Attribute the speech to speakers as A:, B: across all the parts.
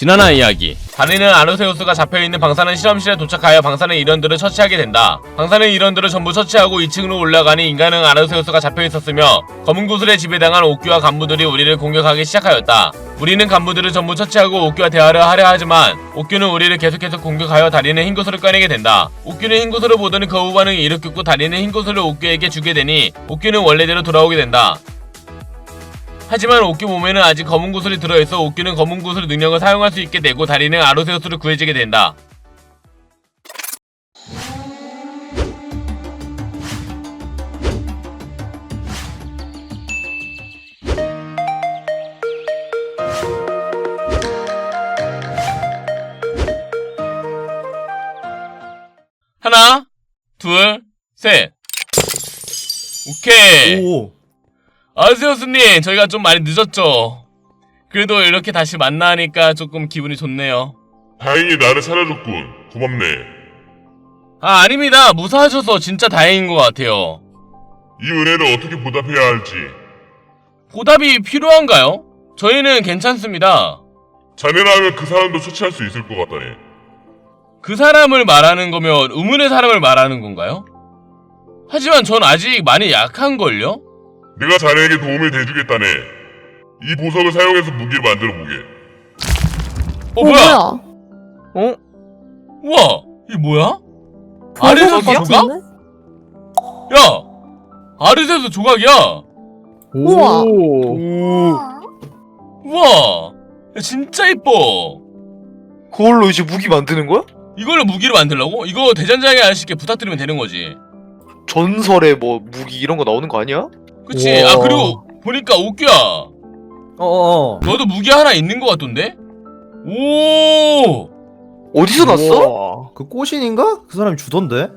A: 지난화 이야기 다리는 아르세우스가 잡혀있는 방사능 실험실에 도착하여 방사능 일원들을 처치하게 된다. 방사능 일원들을 전부 처치하고 2층으로 올라가니 인간은 아르세우스가 잡혀있었으며 검은 구슬에 지배당한 옥규와 간부들이 우리를 공격하기 시작하였다. 우리는 간부들을 전부 처치하고 옥규와 대화를 하려 하지만 옥규는 우리를 계속해서 공격하여 다리는 흰 구슬을 꺼내게 된다. 옥규는 흰 구슬을 보더니 거부 반응을 일으켰고 다리는 흰 구슬을 옥규에게 주게 되니 옥규는 원래대로 돌아오게 된다. 하지만 옥규 몸에는 아직 검은 구슬이 들어있어 옥규는 검은 구슬 능력을 사용할 수 있게 되고 다리는 아로세우스를 구해지게 된다. 하나, 둘, 셋. 오케이.
B: 오.
A: 아세우스님, 저희가 좀 많이 늦었죠. 그래도 이렇게 다시 만나니까 조금 기분이 좋네요.
C: 다행히 나를 살려줬군. 고맙네.
A: 아, 아닙니다. 무사하셔서 진짜 다행인 것 같아요.
C: 이 은혜를 어떻게 보답해야 할지.
A: 보답이 필요한가요? 저희는 괜찮습니다.
C: 자네라면 그 사람도 처치할 수 있을 것 같다네.
A: 그 사람을 말하는 거면 의문의 사람을 말하는 건가요? 하지만 전 아직 많이 약한걸요?
C: 내가 자네에게 도움을 대주겠다네. 이 보석을 사용해서 무기를 만들어 보게.
A: 어, 뭐야?
B: 어?
A: 우와, 이게 뭐야?
B: 보석이야?
A: 조각? 야! 아르세우스 조각이야!
D: 우와.
B: 오.
A: 우와! 야, 진짜 이뻐!
B: 그걸로 이제 무기 만드는 거야?
A: 이걸로 무기를 만들라고? 이거 대전장에 아저씨께 부탁드리면 되는 거지.
B: 전설의 뭐 무기 이런 거 나오는 거 아니야?
A: 그치?
D: 우와.
A: 아, 그리고 보니까 옥규야.
D: 어어.
A: 너도 무기 하나 있는 것 같던데? 오!
B: 어디서 났어?
D: 그 꼬신인가? 그 사람이 주던데?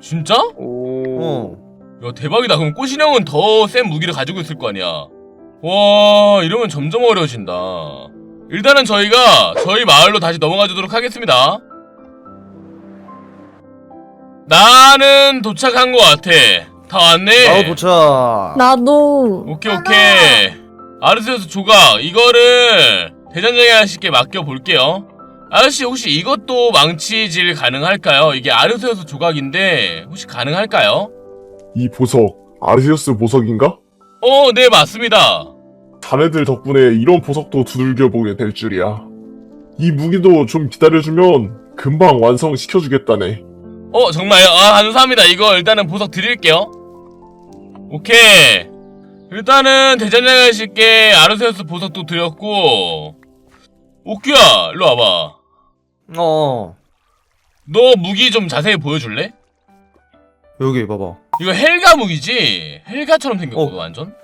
A: 진짜?
B: 오.
D: 어.
A: 야, 대박이다. 그럼 꼬신형은 더 센 무기를 가지고 있을 거 아니야. 와, 이러면 점점 어려워진다. 일단은 저희가 저희 마을로 다시 넘어가 주도록 하겠습니다. 나는 도착한 것 같아. 다 왔네.
D: 나도 도착.
E: 나도
A: 오케이 오케이 아르세우스 조각 이거를 대전장의 아저씨께 맡겨 볼게요 아저씨 혹시 이것도 망치질 가능할까요? 이게 아르세우스 조각인데 혹시 가능할까요?
F: 이 보석 아르세우스 보석인가?
A: 어 네 맞습니다
F: 자네들 덕분에 이런 보석도 두들겨 보게 될 줄이야. 이 무기도 좀 기다려주면 금방 완성시켜주겠다네.
A: 어 정말요? 아 감사합니다 이거 일단은 보석 드릴게요 오케이 일단은 아저씨께 아르세우스 보석도 드렸고 오큐야 일로 와봐
D: 어.
A: 너 무기 좀 자세히 보여줄래?
D: 여기 봐봐.
A: 이거 헬가 무기지? 헬가처럼 생겼거든
D: 어.
A: 완전?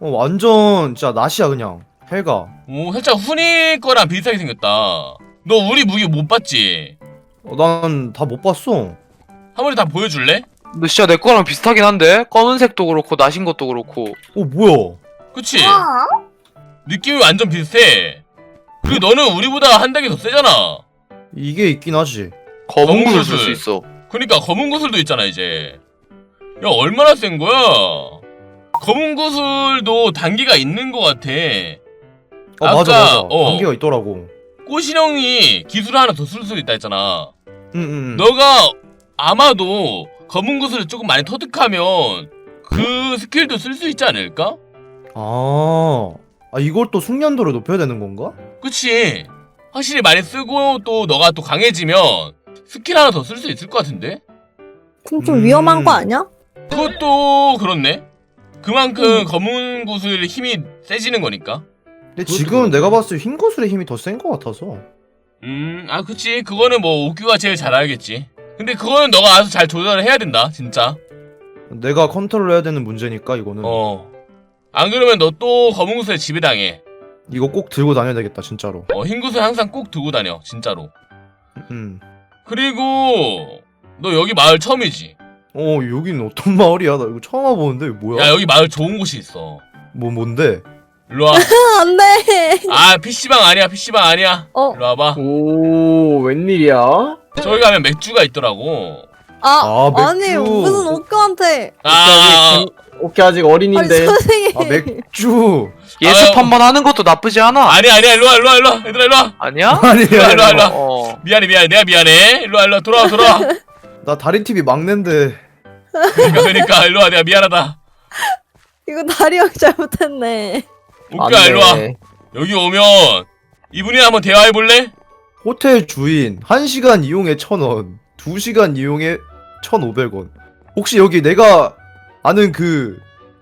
D: 어 완전 진짜 낫이야 그냥. 헬가.
A: 오 살짝 훈이 거랑 비슷하게 생겼다 너 우리 무기 못 봤지?
D: 어, 난 다 못 봤어.
A: 한 번에 다 보여줄래?
B: 근데 진짜 내 거랑 비슷하긴 한데? 검은색도 그렇고 나신 것도 그렇고
D: 어 뭐야?
A: 그치? 느낌이 완전 비슷해 그리고 너는 우리보다 한 단계 더 세잖아
D: 이게 있긴 하지.
B: 검은
A: 검은
B: 구슬
A: 구슬.
B: 쓸수 있어
A: 그니까 검은 구슬도 있잖아 이제 야 얼마나 센 거야? 검은 구슬도 단계가 있는 것 같아
D: 어
A: 아까,
D: 맞아 맞아.
A: 어.
D: 단계가 있더라고.
A: 꼬신형이 기술을 하나 더 쓸 수 있다 했잖아
D: 응응.
A: 너가 아마도 검은 구슬을 조금 많이 터득하면 그 스킬도 쓸 수 있지 않을까?
D: 아. 아 이걸 또 숙련도를 높여야 되는 건가?
A: 그치? 확실히 많이 쓰고 또 너가 또 강해지면 스킬 하나 더 쓸 수 있을 것 같은데?
E: 그럼 좀
D: 음.
E: 위험한 거 아니야?
A: 그것도 그렇네? 그만큼
E: 음.
A: 검은 구슬 힘이 세지는 거니까
D: 근데 지금. 내가 봤을 때 흰 구슬의 힘이 더 센 것 같아서.
A: 음, 아 그치 그거는 뭐 옥규가 제일 잘 알겠지 근데 그거는 너가 알아서 잘 조절을 해야 된다 진짜
D: 내가 컨트롤 해야 되는 문제니까 이거는.
A: 어. 안 그러면 너 또 검은 구슬에 지배당해
D: 이거 꼭 들고 다녀야 되겠다 진짜로.
A: 어, 흰 구슬 항상 꼭 두고 다녀 진짜로
D: 음.
A: 그리고 너 여기 마을 처음이지?
D: 어 여긴 어떤 마을이야? 나 이거 처음 와보는데 이거 뭐야?
A: 야 여기 마을 좋은 곳이 있어
D: 뭐 뭔데?
A: 일로와
E: 안돼.
A: 아 PC방 아니야 PC방 아니야
E: 어.
A: 일로 와봐
G: 오, 웬일이야?
A: 저기 가면 맥주가 있더라고
E: 아,
D: 아,
E: 아니
D: 맥주.
E: 무슨 옥교한테
A: 아,
G: 저기 오케이 아직
E: 아니
G: 어린인데.
E: 선생님.
D: 아 맥주.
B: 예습 한번 하는 것도 나쁘지 않아.
A: 아니야 아니야 일로와 일로와 일로와 얘들아 일로와
B: 아니야?
D: 아니야.
A: 일로와 일로와 일로와
B: 어.
A: 미안해 미안해 내가 미안해 일로와 일로와 돌아와 돌아와
D: 나 다리 TV 막는데.
A: 그러니까 그러니까 일로와 내가 미안하다
E: 이거 다리 형 잘못했네.
A: 웃겨 일로와 여기 오면 이분이랑 한번 대화해 볼래?
D: 호텔 주인 1시간 이용에 1,000원, 2시간 이용에 1,500원. 혹시 여기 내가 아는 그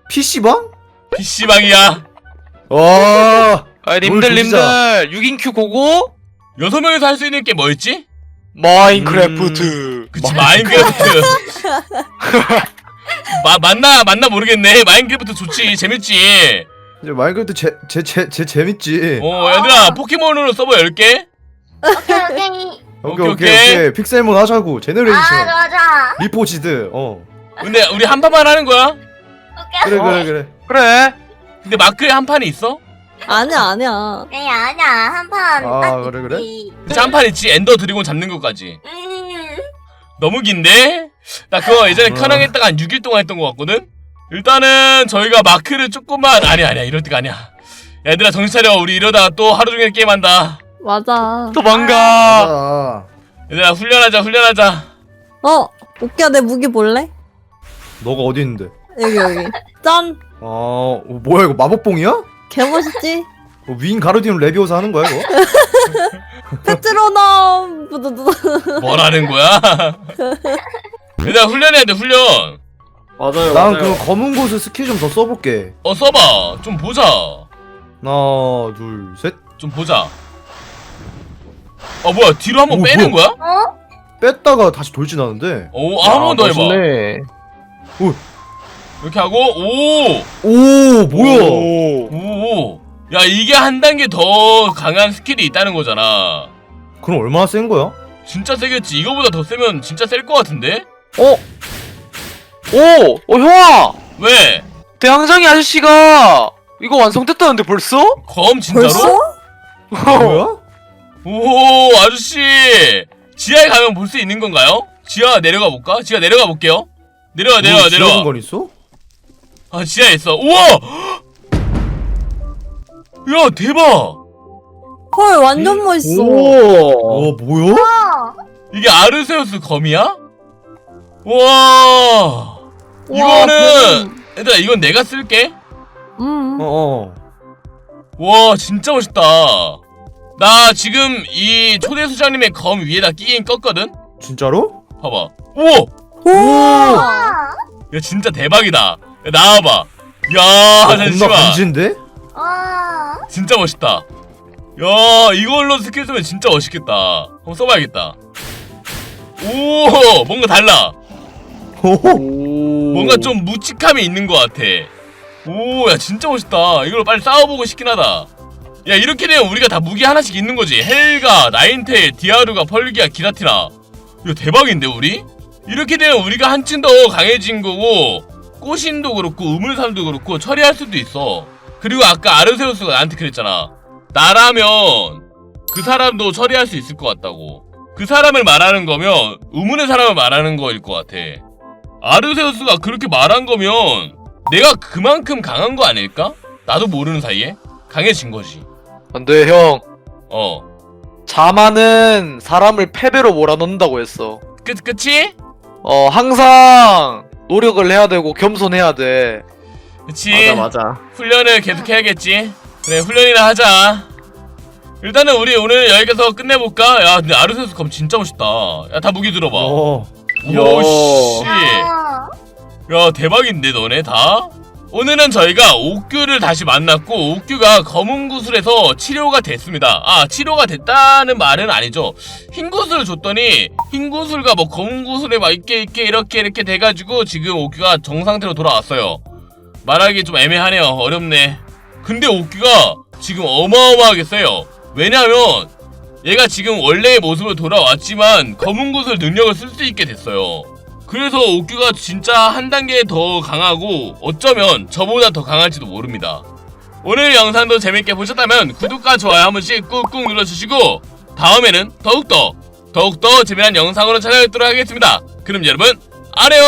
D: PC방?
A: PC방이야
D: 와.
B: 아, 님들,
D: 뭘
B: 님들,
D: 조지자.
B: 6인큐 고고?
A: 여섯 명이서 할 수 있는 게 뭐였지?
B: 마인크래프트.
A: 그치 마인크래프트 마, 맞나 맞나 모르겠네 마인크래프트 좋지 재밌지
D: 이제 마인크래프트 제, 제, 제, 제 재밌지.
A: 어 얘들아 포켓몬으로 서버 열게
H: 오케이 오케이.
D: 오케이,
A: 오케이,
D: 오케이,
A: 오케이.
D: 오케이. 픽셀몬 하자고. 제너레이션.
H: 아 맞아.
D: 리포지드. 어.
A: 근데 우리 한 판만 하는 거야
H: 오케이.
D: 그래, 그래, 그래.
B: 그래.
A: 근데 마크에 한 판이 있어?
E: 아니야 아니야.
H: 아니야 아니야 한 판.
D: 아,
H: 딱
D: 그래, 그래?
H: 있지.
A: 그치 한판 있지 엔더 드래곤 잡는 것까지
H: 음.
A: 너무 긴데? 나 그거 예전에
D: 어.
A: 켜랑 했다가 한 6일 동안 했던 것 같거든? 일단은 저희가 마크를 조금만 아니야 아니야 이럴 때가 아니야 얘들아 정신 차려 우리 이러다가 또 하루 종일 게임한다
E: 맞아.
B: 도망가.
D: 아.
A: 얘들아 훈련하자 훈련하자
E: 어 오키야 내 무기 볼래?
D: 너가 어디 있는데?
E: 여기 여기. 짠.
D: 아, 어, 뭐야 이거 마법봉이야?
E: 개 멋있지?
D: 어, 윈 가르디움 레비오사 하는 거야 이거?
E: 페트로넘. 부두두.
A: 뭐라는 거야? 얘들아 훈련해야 돼 훈련
G: 맞아요
D: 난
G: 맞아요.
D: 그 검은 곳을 스킬 좀 더 써볼게.
A: 어 써봐 좀 보자
D: 하나, 둘, 셋.
A: 좀 보자 어 뭐야 뒤로 한번
D: 오,
A: 빼는
D: 뭐야?
A: 거야?
H: 어?
D: 뺐다가 다시 돌진하는데.
A: 오한 번 더 해봐
G: 멋있네.
A: 이렇게 하고 오
D: 오, 뭐야?
A: 오. 야 이게 한 단계 더 강한 스킬이 있다는 거잖아
D: 그럼 얼마나 센 거야?
A: 진짜 세겠지 이거보다 더 세면 진짜 셀 것 같은데?
B: 어? 오! 어, 형아!
A: 왜?
B: 대항장이 아저씨가 이거 완성됐다는데 벌써?
A: 검 진짜로?
E: 벌써?
D: 뭐야?
A: 오 아저씨 지하에 가면 볼 수 있는 건가요? 지하 내려가 볼까? 지하 내려가 볼게요 내려와 내려와
D: 뭐
A: 내려와
D: 건 있어?
A: 아 지하에 있어 우와! 야 대박
E: 헐 완전 멋있어.
G: 오.
D: 어, 뭐야?
H: 어.
A: 이게 아르세우스 검이야? 와
E: 우와,
A: 이거는 얘들아 이건 내가 쓸게
E: 음.
D: 어, 어.
A: 와 진짜 멋있다 나 지금 이 초대 수장님의 검 위에다 끼긴 껐거든?
D: 진짜로?
A: 봐봐 우와
E: 오.
H: 와.
A: 야 진짜 대박이다 야, 나와봐 야
D: 아, 겁나
A: 잠시만
D: 간지인데?
H: 와.
A: 진짜 멋있다 야 이걸로 스킬 쓰면 진짜 멋있겠다 한번 써봐야겠다 오 뭔가 달라
D: 오,
A: 뭔가 좀 묵직함이 있는 것 같아 오 야 진짜 멋있다 이걸로 빨리 싸워보고 싶긴 하다 야 이렇게 되면 우리가 다 무기 하나씩 있는 거지. 헬가, 나인테일, 디아루가, 펄기아, 기라티나. 이거 대박인데 우리? 이렇게 되면 우리가 한층 더 강해진 거고 꼬신도 그렇고 우물삼도 그렇고 처리할 수도 있어. 그리고 아까 아르세우스가 나한테 그랬잖아. 나라면 그 사람도 처리할 수 있을 것 같다고. 그 사람을 말하는 거면 우문의 사람을 말하는 거일 것 같아. 아르세우스가 그렇게 말한 거면 내가 그만큼 강한 거 아닐까? 나도 모르는 사이에? 강해진 거지.
B: 안돼 형
A: 어.
B: 자만은 사람을 패배로 몰아넣는다고 했어
A: 끝 끝이?
B: 어 항상 노력을 해야 되고 겸손해야 돼
A: 그치.
G: 맞아 맞아.
A: 훈련을 계속 해야겠지. 그래 훈련이나 하자. 일단은 우리 오늘 여기서 끝내볼까? 야 근데 아르세우스 검 진짜 멋있다. 야 다 무기 들어봐.
D: 어.
A: 오씨.
H: 어.
A: 야 대박인데 너네 다? 오늘은 저희가 옥규를 다시 만났고 옥규가 검은 구슬에서 치료가 됐습니다. 아 치료가 됐다는 말은 아니죠. 흰 구슬을 줬더니 흰 구슬과 뭐 검은 구슬에 막 있게 있게 이렇게 이렇게 돼가지고 지금 옥규가 정상태로 돌아왔어요. 말하기 좀 애매하네요. 어렵네. 근데 옥규가 지금 어마어마하게 세요. 왜냐면 얘가 지금 원래의 모습으로 돌아왔지만 검은 구슬 능력을 쓸 수 있게 됐어요. 그래서 옥규가 진짜 한 단계 더 강하고 어쩌면 저보다 더 강할지도 모릅니다. 오늘 영상도 재밌게 보셨다면 구독과 좋아요 한 번씩 꾹꾹 눌러주시고 다음에는 더욱더 더욱더 재미난 영상으로 찾아뵙도록 하겠습니다. 그럼 여러분 안녕